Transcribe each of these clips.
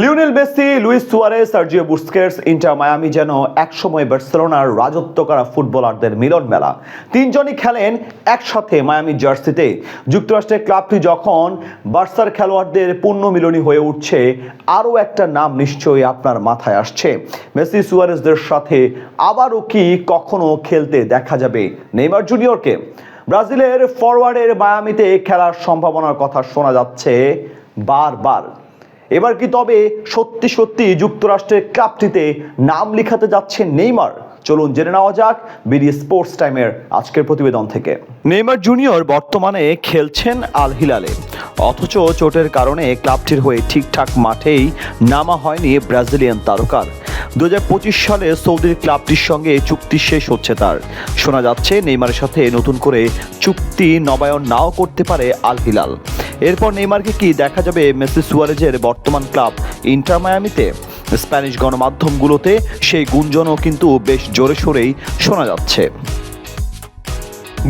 Lionel Messi, Luis Suarez Sergio Busquets, Inter Miami যেন একসময় বার্সেলোনার রাজত্ব করা ফুটবলারদের মিলন মেলা। তিনজনই খেলেন একসাথে মায়ামি জার্সিতে। যুক্তরাষ্ট্রের ক্লাবটি যখন বার্সার খেলোয়াড়দের পূর্ণ মিলনী হয়ে উঠছে, আরও একটা নাম নিশ্চয়ই আপনার মাথায় আসছে। মেসি সুয়ারেসদের সাথে আবারও কি কখনো খেলতে দেখা যাবে নেইমার জুনিয়রকে? ব্রাজিলের ফরওয়ার্ডের মায়ামিতে খেলার সম্ভাবনার কথা শোনা যাচ্ছে বারবার। এবার কি তবে সত্যি সত্যি যুক্তরাষ্ট্রের ক্লাবটিতে নাম লিখাতে যাচ্ছে নেইমার? চলুন জেনে নেওয়া যাক বিডি স্পোর্টস টাইমের আজকের প্রতিবেদন থেকে। নেইমার জুনিয়র বর্তমানে খেলছেন আল হিলালে। অথচ চোটের কারণে ক্লাবটির হয়ে ঠিকঠাক মাঠেই নামা হয়নি ব্রাজিলিয়ান তারকার। দু পঁচিশ সালে সৌদির ক্লাবটির সঙ্গে চুক্তি শেষ হচ্ছে তার। শোনা যাচ্ছে নেইমারের সাথে নতুন করে চুক্তি নবায়ন নাও করতে পারে আল হিলাল। এরপর নেইমারকে কি দেখা যাবে মেসি সুয়ারেজের বর্তমান ক্লাব? ইন্টার মায়ামিতে? স্প্যানিশ গণমাধ্যমগুলোতে সেই গুঞ্জনও কিন্তু বেশ জোরে সোরেই শোনা যাচ্ছে।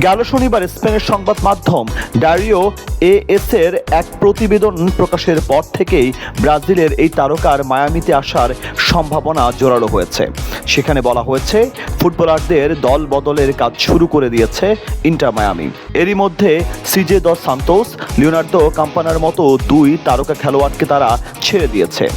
গেল শনিবার স্পেনের সংবাদ মাধ্যম ডারিও এএস এর এক প্রতিবেদন প্রকাশের পর থেকেই ব্রাজিলের এই তারকার মায়ামিতে আসার সম্ভাবনা জোরালো হয়েছে। সেখানে বলা হয়েছে, ফুটবলারদের দল বদলের কাজ শুরু করে দিয়েছে ইন্টার মায়ামি। এরই মধ্যে সিজে দ সান্তোস, লিওনার্দো কাম্পানার মতো দুই তারকা খেলোয়াড়কে তারা ছেড়ে দিয়েছে।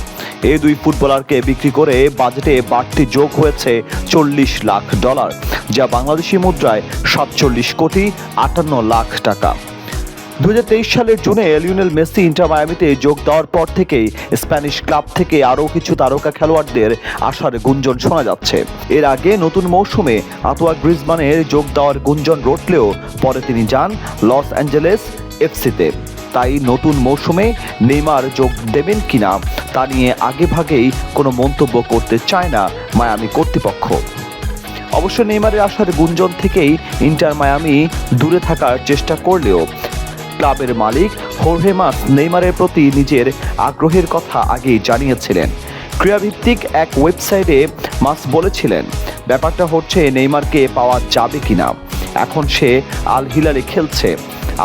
এই দুই ফুটবলারকে বিক্রি করে বাজেটে বাড়তি যোগ হয়েছে চল্লিশ লাখ ডলার। যা বাংলাদেশি মুদ্রায় সাতচল্লিশ কোটি আটান্ন লাখ টাকা। দু হাজার তেইশ সালের জুনে লিওনেল মেসি ইন্টার মায়ামিতে যোগ দেওয়ার পর থেকেই স্প্যানিশ ক্লাব থেকে আরও কিছু তারকা খেলোয়াড়দের আসার গুঞ্জন শোনা যাচ্ছে। এর আগে নতুন মৌসুমে আতোয়া গ্রিজমানের যোগ দেওয়ার গুঞ্জন রটলেও পরে তিনি যান লস অ্যাঞ্জেলেস এফসিতে। তাই নতুন মৌসুমে নেইমার যোগ দেবেন কিনা তা নিয়ে আগেভাগেই কোনো মন্তব্য করতে চায় না মায়ামি কর্তৃপক্ষ। অবশ্য নেইমারের আসার গুঞ্জন থেকেই ইন্টার মায়ামি দূরে থাকার চেষ্টা করলেও ক্লাবের মালিক হোরহেমাস নেইমারের প্রতি নিজের আগ্রহের কথা আগেই জানিয়েছিলেন। ক্রীড়াভিত্তিক এক ওয়েবসাইটে মাস বলেছিলেন, ব্যাপারটা হচ্ছে নেইমারকে পাওয়া যাবে কিনা। এখন সে আল হিলালে খেলছে।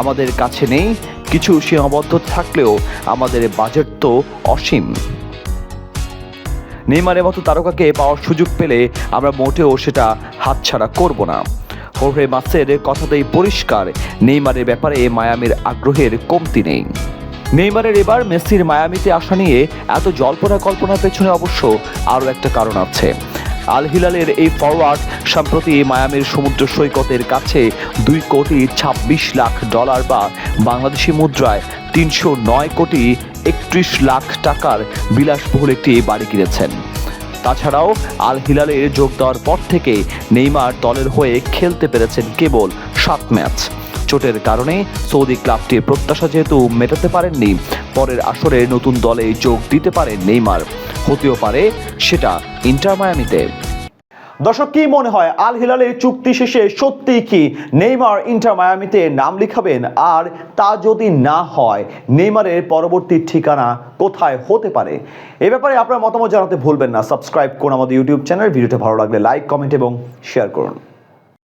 আমাদের কাছে নেই, কিছু সীমাবদ্ধ থাকলেও আমাদের বাজেট তো অসীম। নেইমারের মতো তারকাকে পাওয়ার সুযোগ পেলে আমরা মোটেও সেটা হাতছাড়া করব না। হোর্হে মাসের কথাতেই পরিষ্কার, নেইমারের ব্যাপারে মায়ামির আগ্রহের কমতি নেই। নেইমারের এবার মেসির মায়ামিতে আসা নিয়ে এত জল্পনা কল্পনার পেছনে অবশ্য আরও একটা কারণ আছে। আল হিলালের এই ফরওয়ার্ড সম্প্রতি মায়ামির সমুদ্র সৈকতের কাছে দুই কোটি ছাব্বিশ লাখ ডলার বা বাংলাদেশি মুদ্রায় তিনশো নয় কোটি একত্রিশ লাখ টাকার বিলাসবহুল একটি বাড়ি কিনেছেন। তাছাড়াও আল হিলালে যোগ দেওয়ার পর থেকে নেইমার দলের হয়ে খেলতে পেরেছেন কেবল সাত ম্যাচ। চোটের কারণে সৌদি ক্লাবটির প্রত্যাশা যেহেতু মেটাতে পারেননি, পরের আসরে নতুন দলে যোগ দিতে পারেন নেইমার। হতেও পারে সেটা ইন্টার মায়ামিতে। দর্শক, কি মনে হয় আল হিলালের চুক্তি শেষে সত্যি কি? নেইমার ইন্টার মায়ামিতে নাম লিখাবেন আর তা যদি না হয়, নেইমারের পরবর্তী ঠিকানা কোথায় হতে পারে? এ ব্যাপারে আপনার মতামত জানাতে ভুলবেন না। সাবস্ক্রাইব করুন আমাদের ইউটিউব চ্যানেল। ভিডিওটা ভালো লাগলে লাইক, কমেন্ট এবং শেয়ার করুন।